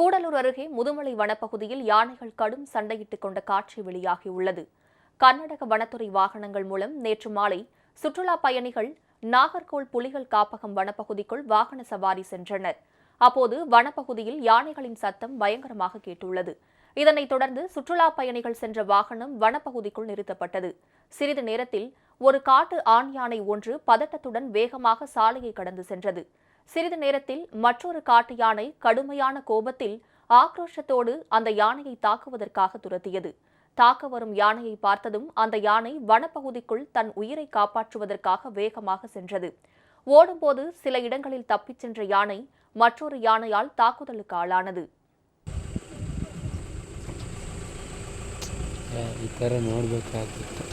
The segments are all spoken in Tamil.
கூடலூர் அருகே முதுமலை வனப்பகுதியில் யானைகள் கடும் சண்டையிட்டுக் கொண்ட காட்சி வெளியாகியுள்ளது. கர்நாடக வனத்துறை வாகனங்கள் மூலம் நேற்று மாலை சுற்றுலா பயணிகள் நாகர்கோல் புலிகள் காப்பகம் வனப்பகுதிக்குள் வாகன சவாரி சென்றனர். அப்போது வனப்பகுதியில் யானைகளின் சத்தம் பயங்கரமாக கேட்டுள்ளது. இதனைத் தொடர்ந்து சுற்றுலா பயணிகள் சென்ற வாகனம் வனப்பகுதிக்குள் நிறுத்தப்பட்டது. சிறிது நேரத்தில் ஒரு காட்டு ஆண் யானை ஒன்று பதட்டத்துடன் வேகமாக சாலையை கடந்து சென்றது. சிறிது நேரத்தில் மற்றொரு காட்டு யானை கடுமையான கோபத்தில் ஆக்ரோஷத்தோடு அந்த யானையை தாக்குவதற்காக துரத்தியது தாக்க வரும் யானையை பார்த்ததும் அந்த யானை வனப்பகுதிக்குள் தன் உயிரை காப்பாற்றுவதற்காக வேகமாக சென்றது ஓடும்போது சில இடங்களில் தப்பிச் சென்ற யானை மற்றொரு யானையால் தாக்குதலுக்கு ஆளானது ಈ ಥರ ನೋಡ್ಬೇಕಾಗ್ತಿತ್ತು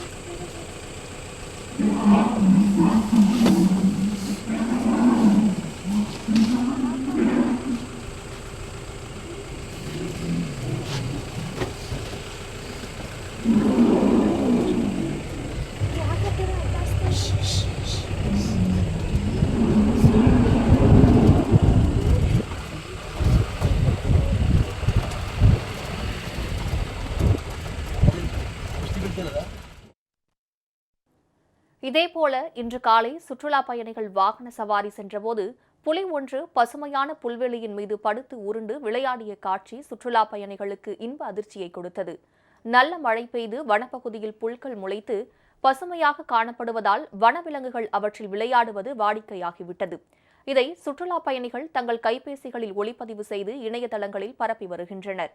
இதேபோல இன்று காலை சுற்றுலா பயணிகள் வாகன சவாரி சென்றபோது புலி ஒன்று பசுமையான புல்வெளியின் மீது படுத்து உருண்டு விளையாடிய காட்சி சுற்றுலா பயணிகளுக்கு இன்ப அதிர்ச்சியை கொடுத்தது. நல்ல மழை பெய்து வனப்பகுதியில் புல்கள் முளைத்து பசுமையாக காணப்படுவதால் வனவிலங்குகள் அவற்றில் விளையாடுவது வாடிக்கையாகிவிட்டது. இதை சுற்றுலா பயணிகள் தங்கள் கைபேசிகளில் ஒளிப்பதிவு செய்து இணையதளங்களில் பரப்பி வருகின்றனர்.